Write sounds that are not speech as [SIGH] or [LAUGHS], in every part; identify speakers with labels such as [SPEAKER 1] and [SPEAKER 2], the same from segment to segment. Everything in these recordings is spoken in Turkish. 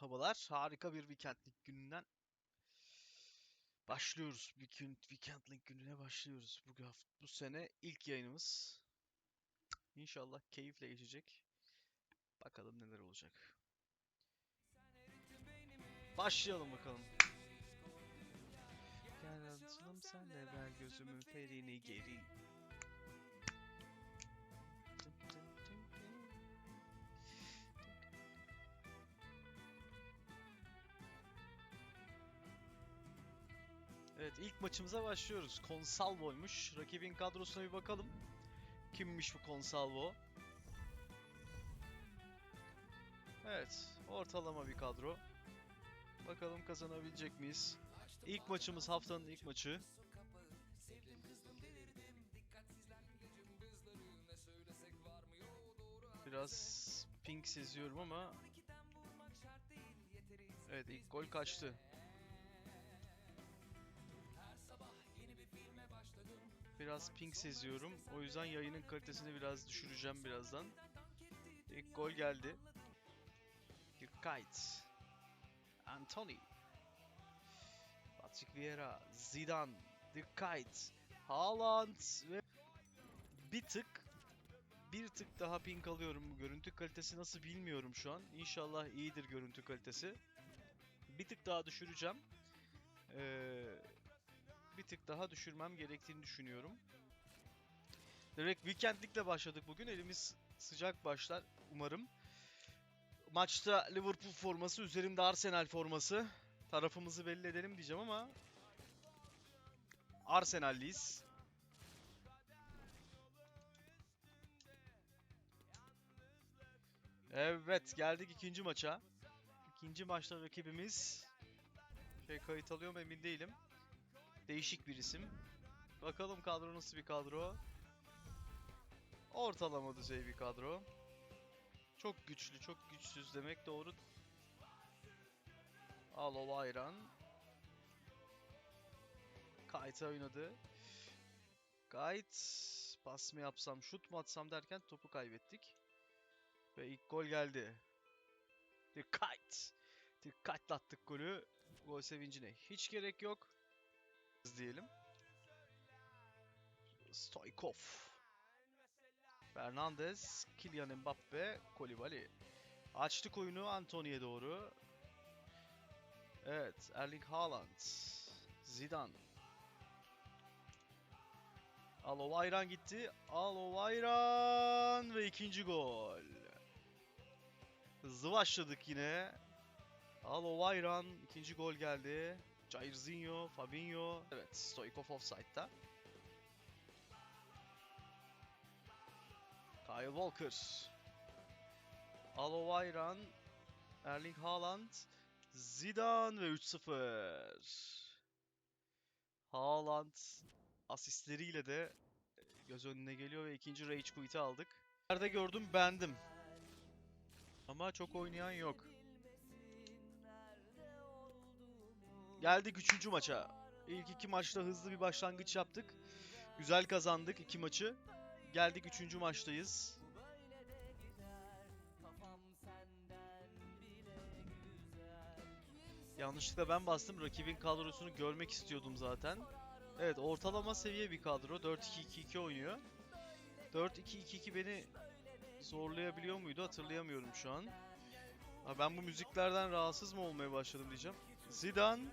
[SPEAKER 1] Merhabalar. Harika bir weekendlik gününden başlıyoruz. Weekend, weekendlik gününe başlıyoruz. Bu hafta, bu sene ilk yayınımız. İnşallah keyifle geçecek. Bakalım neler olacak. Başlayalım bakalım. Gel atılım sen de ver gözümün ferini geri. Evet ilk maçımıza başlıyoruz. Consalvo'ymuş. Rakibin kadrosuna bir bakalım. Kimmiş bu Consalvo? Evet, ortalama bir kadro. Bakalım kazanabilecek miyiz? İlk maçımız haftanın ilk maçı. Biraz ping seziyorum ama Evet ilk gol kaçtı. Biraz ping seziyorum. O yüzden yayının kalitesini biraz düşüreceğim birazdan. İlk gol geldi. Kite. Anthony. Patrick Vieira. Zidane. Kite. Haaland ve bir tık bir tık daha ping alıyorum. Görüntü kalitesi nasıl bilmiyorum şu an. İnşallah iyidir görüntü kalitesi. Bir tık daha düşüreceğim. Ee, bir tık daha düşürmem gerektiğini düşünüyorum. Direkt weekendlikle başladık bugün. Elimiz sıcak başlar umarım. Maçta Liverpool forması, üzerimde Arsenal forması. Tarafımızı belli edelim diyeceğim ama Arsenal'liyiz. Evet, geldik ikinci maça. İkinci maçta rakibimiz şey kayıt alıyor mu emin değilim. Değişik bir isim. Bakalım kadro nasıl bir kadro. Ortalama düzey bir kadro. Çok güçlü, çok güçsüz demek doğru. Alo Ayran. Kayta oynadı. Kayt pas mı yapsam, şut mu atsam derken topu kaybettik. Ve ilk gol geldi. Dikkat. Dikkatle attık golü. Gol sevincine hiç gerek yok. Diyelim. Stoykov. Fernandez, Kylian Mbappe, Kolibali. Açtık oyunu Antony'ye doğru. Evet, Erling Haaland. Zidane. Alovayran gitti. Alovayran ve ikinci gol. Hızlı başladık yine. Alovayran ikinci gol geldi. Jairzinho, Fabinho. Evet, Stoikov offside'da. Kyle Walker. Alovayran. Erling Haaland. Zidane ve 3-0. Haaland asistleriyle de e, göz önüne geliyor ve ikinci Rage Quit'i aldık. Nerede gördüm beğendim. Ama çok oynayan yok. Geldik üçüncü maça. İlk iki maçta hızlı bir başlangıç yaptık. Güzel kazandık iki maçı. Geldik üçüncü maçtayız. Yanlışlıkla ben bastım. Rakibin kadrosunu görmek istiyordum zaten. Evet ortalama seviye bir kadro. 4-2-2-2 oynuyor. 4-2-2-2 beni zorlayabiliyor muydu hatırlayamıyorum şu an. Ha, ben bu müziklerden rahatsız mı olmaya başladım diyeceğim. Zidane.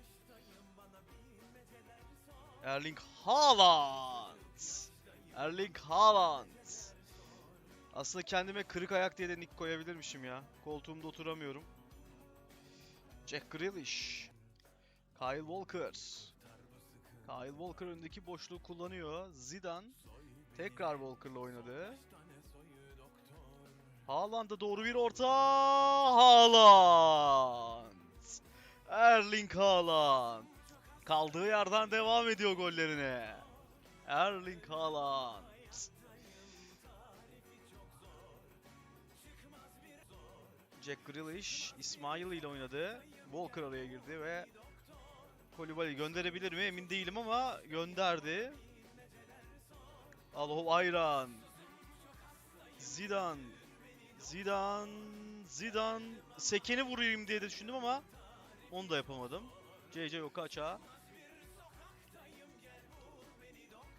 [SPEAKER 1] Erling Haaland. Erling Haaland. Aslında kendime kırık ayak diye de nick koyabilirmişim ya. Koltuğumda oturamıyorum. Jack Grealish. Kyle Walker. Kyle Walker öndeki boşluğu kullanıyor. Zidane tekrar Walker'la oynadı. Haaland'a doğru bir orta. Haaland. Erling Haaland. Kaldığı yerden devam ediyor gollerine. Erling Haaland. Jack Grealish İsmail ile oynadı. Walker araya girdi ve Kolibali gönderebilir mi emin değilim ama gönderdi. Alho Ayran. Zidane. Zidane Zidane. Sekeni vurayım diye de düşündüm ama onu da yapamadım. CC Okaça.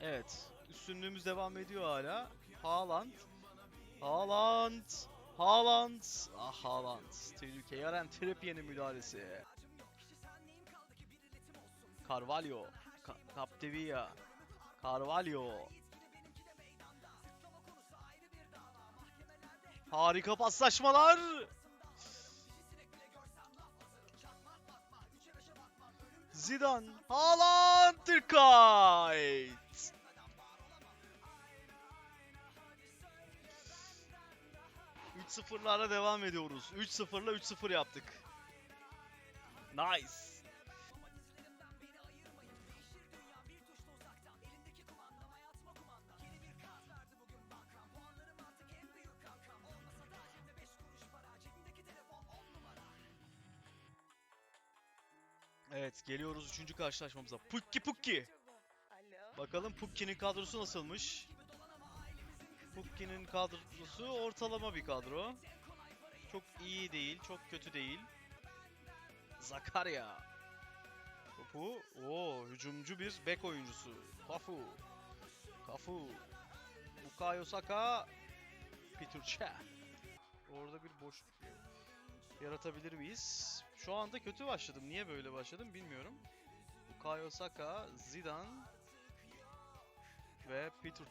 [SPEAKER 1] Evet. Üstünlüğümüz devam ediyor hala. Haaland. Haaland. Haaland. Ah Haaland. Tehlike Yaren Trippier'in müdahalesi. Carvalho. Ka Capdevia. Carvalho. Harika paslaşmalar. Zidane. Haaland. Türkay. 3-0'lara devam ediyoruz. 3-0'la 3-0 yaptık. Nice. Evet geliyoruz 3. karşılaşmamıza. Pukki Pukki. Bakalım Pukki'nin kadrosu nasılmış? Pukki'nin kadrosu ortalama bir kadro. Çok iyi değil, çok kötü değil. Zakaria. Topu. Oo, hücumcu bir bek oyuncusu. Kafu. Kafu. Bukayo Saka. Cech. Orada bir boşluk yaratabilir miyiz? Şu anda kötü başladım. Niye böyle başladım bilmiyorum. Bukayo Saka, Zidane ve Peter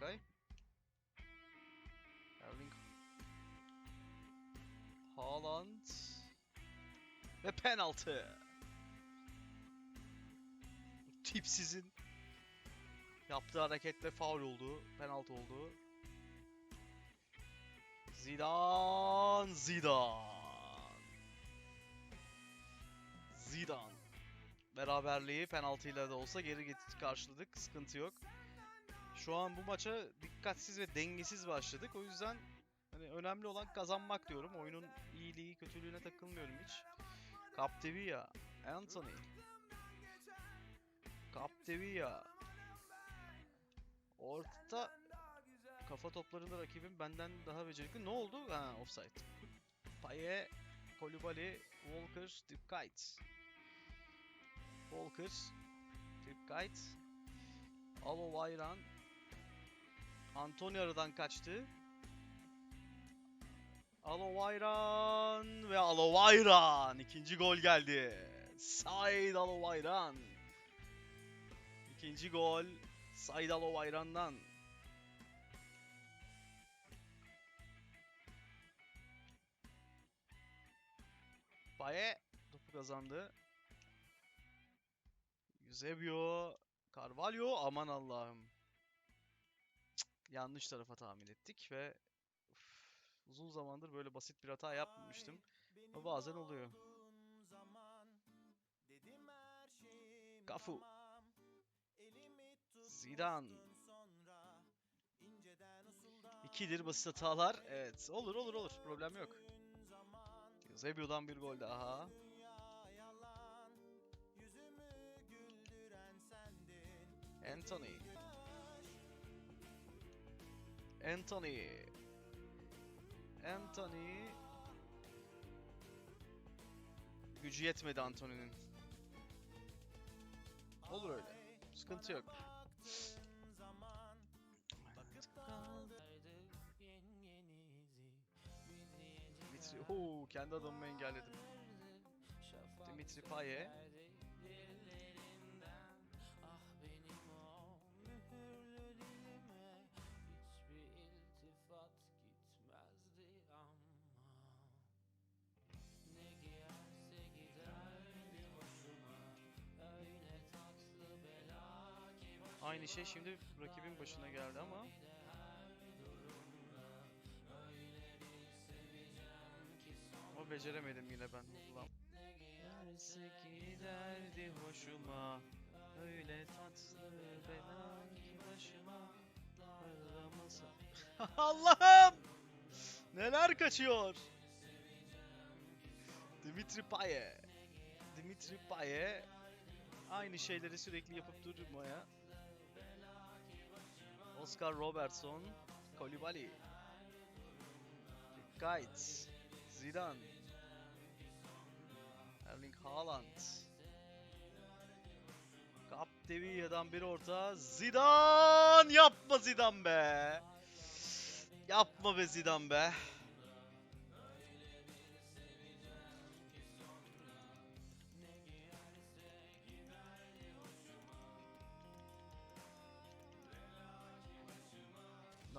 [SPEAKER 1] Kay. Erling Haaland ve penaltı. Tipsizin yaptığı hareketle faul oldu, penaltı oldu. Zidane, Zidane. Zidane. Beraberliği penaltıyla da olsa geri get- karşıladık. Sıkıntı yok. Şu an bu maça dikkatsiz ve dengesiz başladık. O yüzden hani önemli olan kazanmak diyorum. Oyunun iyiliği, kötülüğüne takılmıyorum hiç. Capdevia, Anthony. Capdevia. Orta kafa toplarında rakibim benden daha becerikli. Ne oldu? Ha, offside. Paye, Kolibali, Walker, Dipkite. Walker, Dipkite. Alovayran. Antonio aradan kaçtı. Alovayran ve Alovayran. İkinci gol geldi. Said Alovayran. İkinci gol Said Alovayran'dan. Baye topu kazandı. Eusebio, Carvalho aman Allah'ım. Yanlış tarafa tahmin ettik ve üf, uzun zamandır böyle basit bir hata yapmamıştım. Ama bazen oluyor. Cafu. Zidane. İkidir basit hatalar. Evet. Olur olur olur. Problem yok. Eusebio'dan bir gol daha. Anthony. Anthony. Anthony. Gücü yetmedi Anthony'nin. Olur öyle. Sıkıntı yok. Dimitri, ooo kendi adamımı engelledim. Dimitri Paye. Aynı şey şimdi rakibin başına geldi ama Ama beceremedim yine ben. Ulan. Gelse giderdi hoşuma Öyle tatlı bela ki başıma Aramasa [LAUGHS] Allah'ım! Neler kaçıyor? Dimitri Paye Dimitri Payet aynı şeyleri sürekli yapıp durmaya. Oscar Robertson, Koulibaly, Kite, Zidane, Erling Haaland. Capdevia'dan bir orta. Zidane! Yapma Zidane be! Yapma be Zidane be!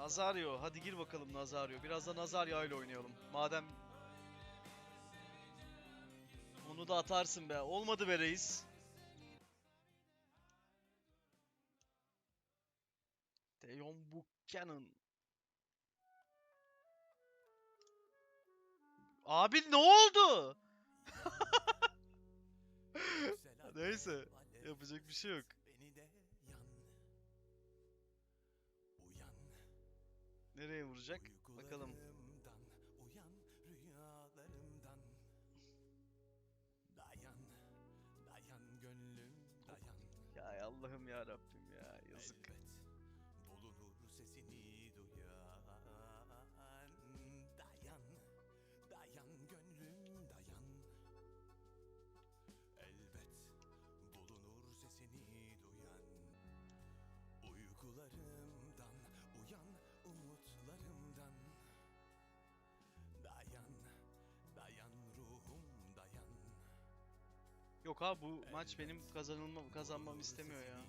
[SPEAKER 1] Nazario. Hadi gir bakalım Nazario. Biraz da Nazario ile oynayalım. Madem onu da atarsın be. Olmadı be reis. Teyon Buchanan. Abi ne oldu? [LAUGHS] Neyse. Yapacak bir şey yok. Nereye vuracak? Bakalım.
[SPEAKER 2] Uyan rüyalarımdan. Dayan. Dayan gönlüm dayan.
[SPEAKER 1] Ya Allah'ım ya Rabbim Yok abi bu maç benim kazanılmam kazanmam istemiyor ya.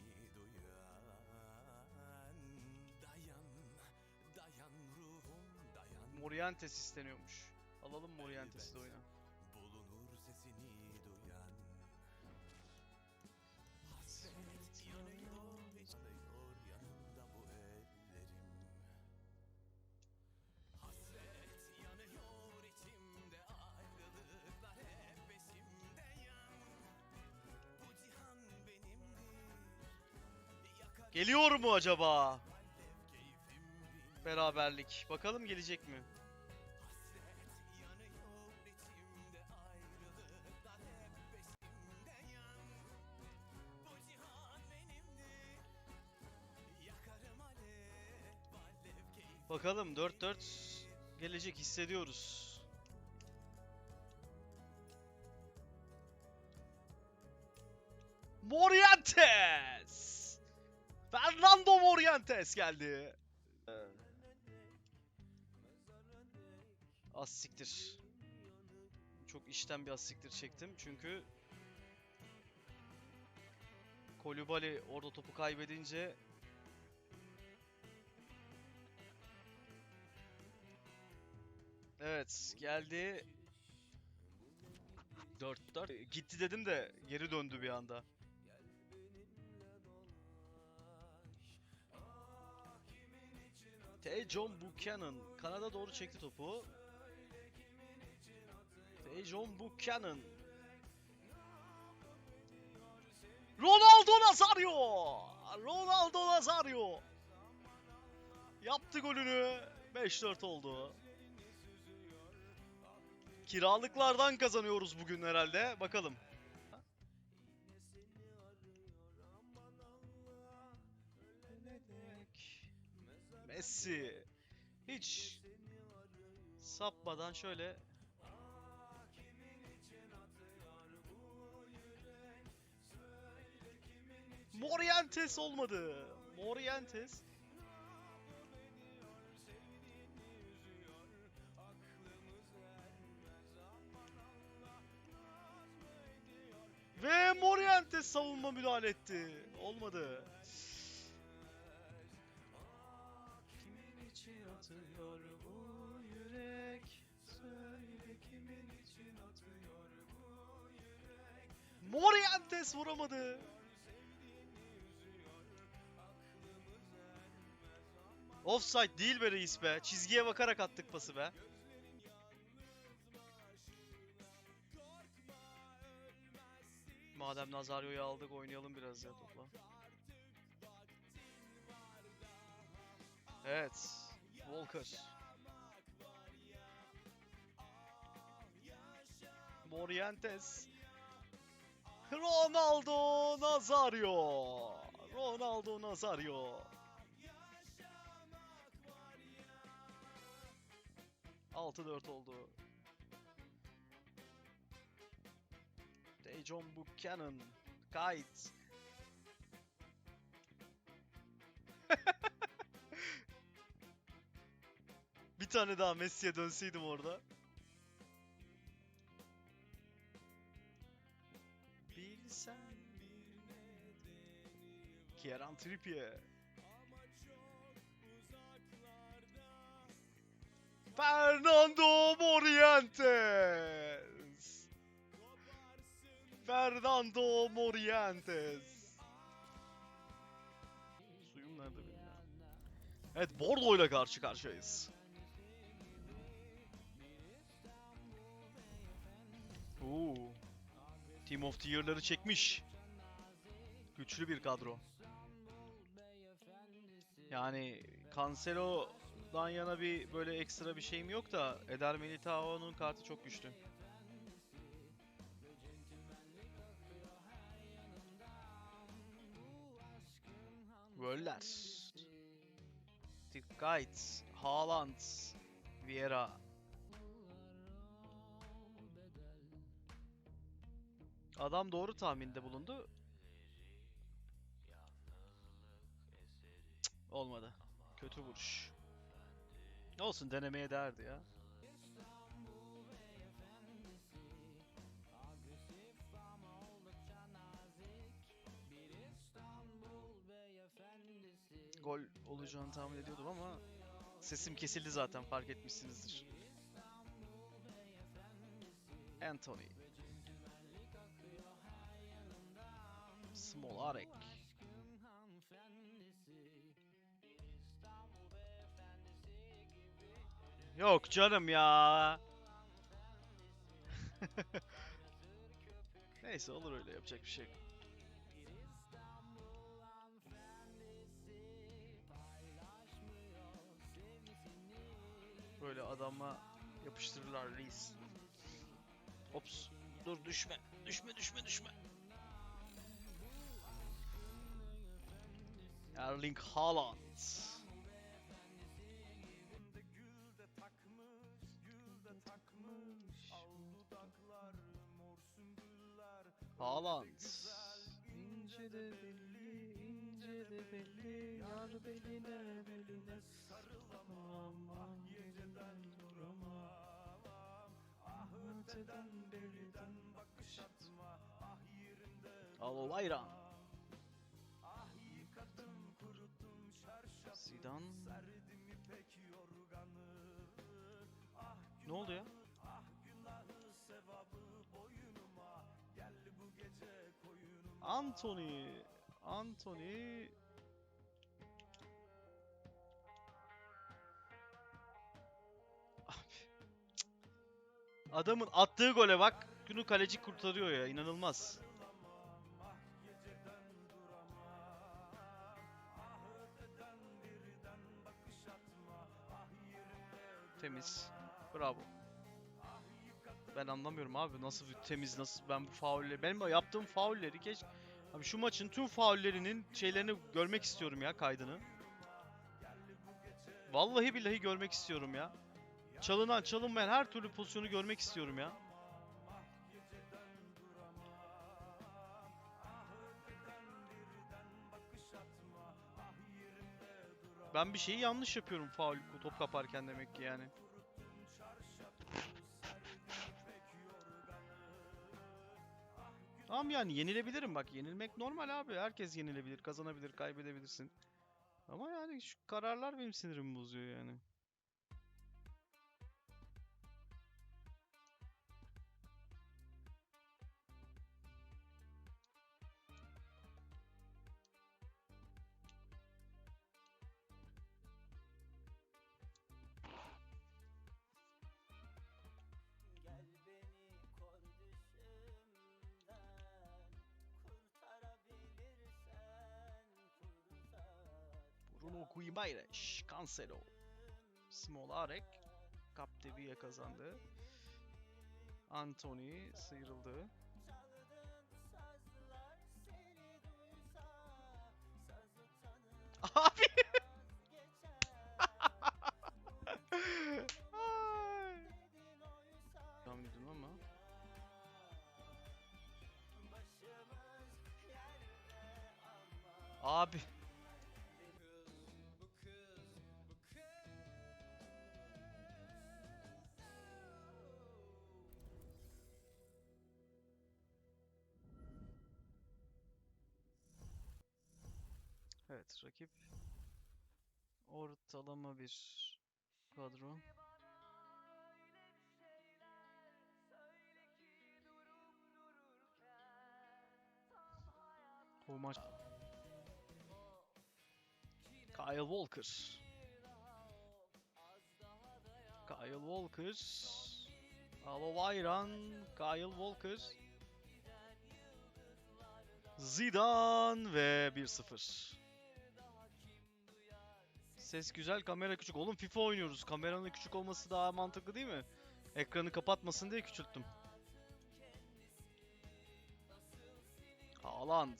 [SPEAKER 1] Morientes isteniyormuş. Alalım Morientes'i de oyuna. Geliyor mu acaba? Beraberlik. Bakalım gelecek mi? Bakalım 4-4 gelecek hissediyoruz. Morientes! Fernando Morientes geldi. Az siktir. Çok işten bir az siktir çektim çünkü Kolibali orada topu kaybedince Evet geldi 4-4 gitti dedim de geri döndü bir anda. Tejon Buchanan Kanada doğru çekti topu. Tejon Buchanan Ronaldo Nazario! Ronaldo Nazario! Yaptı golünü. 5-4 oldu. Kiralıklardan kazanıyoruz bugün herhalde. Bakalım. Messi. Hiç sapmadan şöyle Morientes olmadı. Morientes. Ve Morientes savunma müdahale etti. Olmadı. Morientes vuramadı. Offside değil be reis be. Çizgiye bakarak attık pası be. Madem Nazario'yu aldık oynayalım biraz ya topla. Evet. Walker. Morientes. Ronaldo Nazario. Ronaldo Nazario. Altı dört oldu. Dejon Buchanan. Kite. [LAUGHS] Bir tane daha Messi'ye dönseydim orada. Kieran Trippier. Fernando Morientes. Fernando Morientes. Suyum nerede benim? Evet Bordeaux ile karşı karşıyayız. Oo. Team of the Year'ları çekmiş. Güçlü bir kadro. Yani Cancelo'dan yana bir böyle ekstra bir şeyim yok da Eder Militao'nun kartı çok güçlü. Göller. Dikkat. Haaland. Vieira. Adam doğru tahminde bulundu. Olmadı. Kötü vuruş. Olsun denemeye değerdi ya. Gol olacağını tahmin ediyordum ama sesim kesildi zaten fark etmişsinizdir. Anthony. Smolarek. Yok canım ya. [LAUGHS] Neyse olur öyle yapacak bir şey. Böyle adama yapıştırırlar reis. Ops. Dur düşme. Düşme düşme düşme. Erling Haaland. Haaland. İnce de belli, ince de belli, yar beline beline sarılamam, ah geceden duramam, ah öteden beriden bakış atma, ah yerinde Alolayran. Ah yıkadım kuruttum çarşafı. Zidane.
[SPEAKER 2] Serdim ipek yorganı. Ah
[SPEAKER 1] Ne oldu ya? Anthony. Anthony. Abi. Adamın attığı gole bak. Günü kaleci kurtarıyor ya. inanılmaz. Temiz. Bravo. Ben anlamıyorum abi nasıl temiz nasıl ben bu faulleri benim yaptığım faulleri geç Abi şu maçın tüm faullerinin şeylerini görmek istiyorum ya kaydını. Vallahi billahi görmek istiyorum ya. Çalınan çalınmayan her türlü pozisyonu görmek istiyorum ya. Ben bir şeyi yanlış yapıyorum faul top kaparken demek ki yani. Tamam yani yenilebilirim bak yenilmek normal abi. Herkes yenilebilir, kazanabilir, kaybedebilirsin. Ama yani şu kararlar benim sinirimi bozuyor yani. Guimaire, Cancelo, Smolarek, Capdevia kazandı. Anthony sıyrıldı. [LAUGHS]
[SPEAKER 2] Abi. [LAUGHS] Tam ama.
[SPEAKER 1] Abi. Evet rakip ortalama bir kadro. Bu maç Kyle Walker. Kyle Walker. Alovayran. Kyle Walker. Zidane ve 1-0. Ses güzel, kamera küçük. Oğlum FIFA oynuyoruz. Kameranın küçük olması daha mantıklı değil mi? Ekranı kapatmasın diye küçülttüm. Haaland.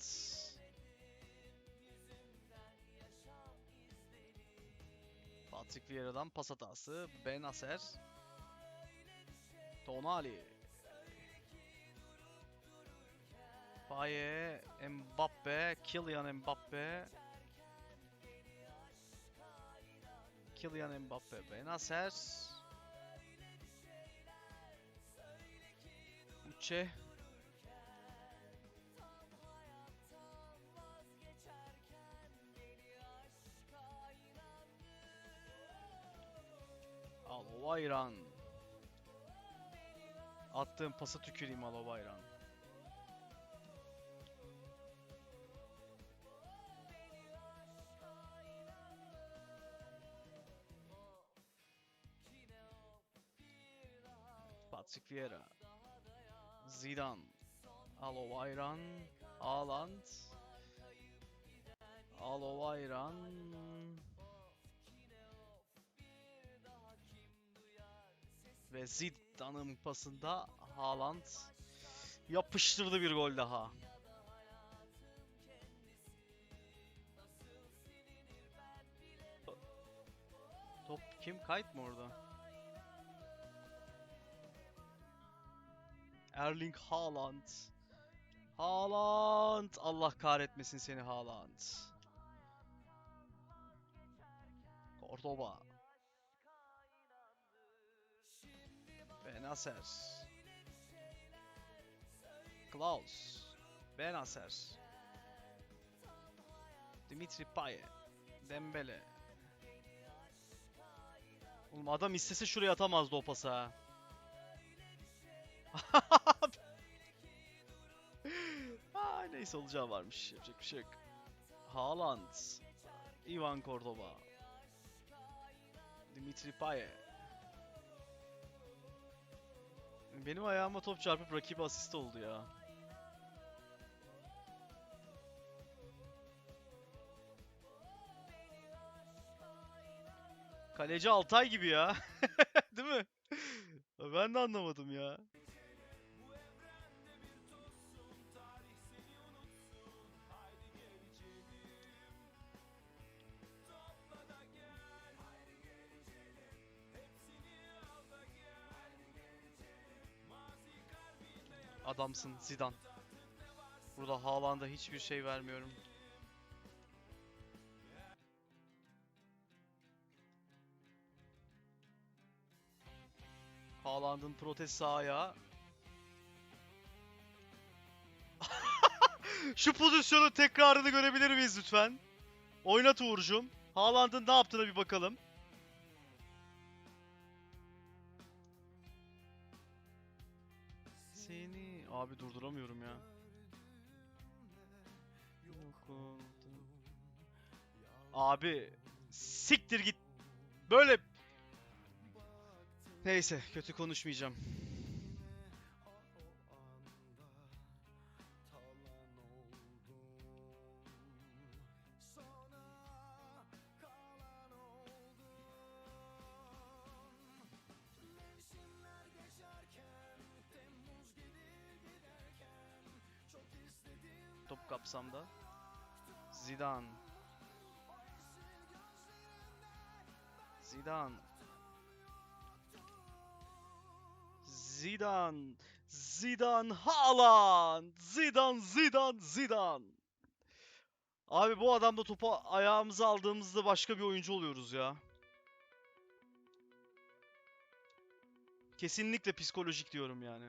[SPEAKER 1] Patrick Vieira'dan pas hatası. Ben Aser. Tonali. Baye, Mbappe, Kylian Mbappe. Kylian Mbappe, Ben Aser. Uche. Alovayran. Attığım pasa tüküreyim Alovayran. Vieira. Zidane. Alovayran. Haaland. Alovayran. Ve Zidane'ın pasında Haaland yapıştırdı bir gol daha. Top kim? Kayıt mı orada? Erling Haaland. Haaland. Allah kahretmesin seni Haaland. Cordoba. Benacer. Klaus. Benacer. Dimitri Payet. Dembele. Oğlum adam istese şuraya atamazdı o pası [LAUGHS] neyse olacağı varmış. Yapacak bir şey yok. Haaland. Ivan Cordoba. Dimitri Payet. Benim ayağıma top çarpıp rakibe asist oldu ya. Kaleci Altay gibi ya. [LAUGHS] Değil mi? Ben de anlamadım ya. Adamsın Zidane. Burada Haaland'a hiçbir şey vermiyorum. Haaland'ın protest sağ. [LAUGHS] Şu pozisyonun tekrarını görebilir miyiz lütfen? Oynat Uğur'cum. Haaland'ın ne yaptığına bir bakalım. Abi durduramıyorum ya. Abi siktir git. Böyle Neyse kötü konuşmayacağım. Kapsamda. Zidane. Zidane. Zidane. Zidane Haaland. Zidane Zidane Zidane. Abi bu adamda topu ayağımıza aldığımızda başka bir oyuncu oluyoruz ya. Kesinlikle psikolojik diyorum yani.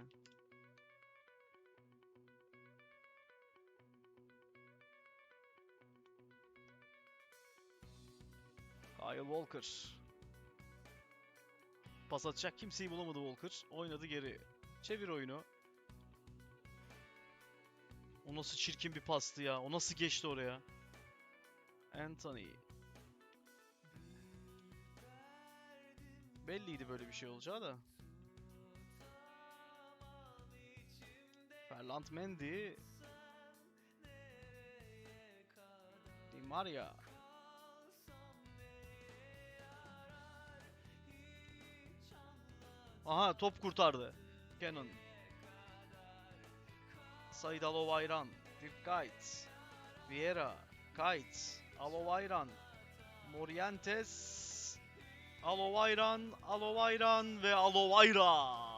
[SPEAKER 1] Kyle Walker. Pas atacak kimseyi bulamadı Walker. Oynadı geri. Çevir oyunu. O nasıl çirkin bir pastı ya. O nasıl geçti oraya? Anthony. Belliydi böyle bir şey olacağı da. Ferland Mendy. Di Maria. Aha top kurtardı. Cannon. Said Alovayran. Dirk Kuyt. Vieira. Kuyt. Alovayran. Morientes. Alovayran. Alovayran ve Alovayran.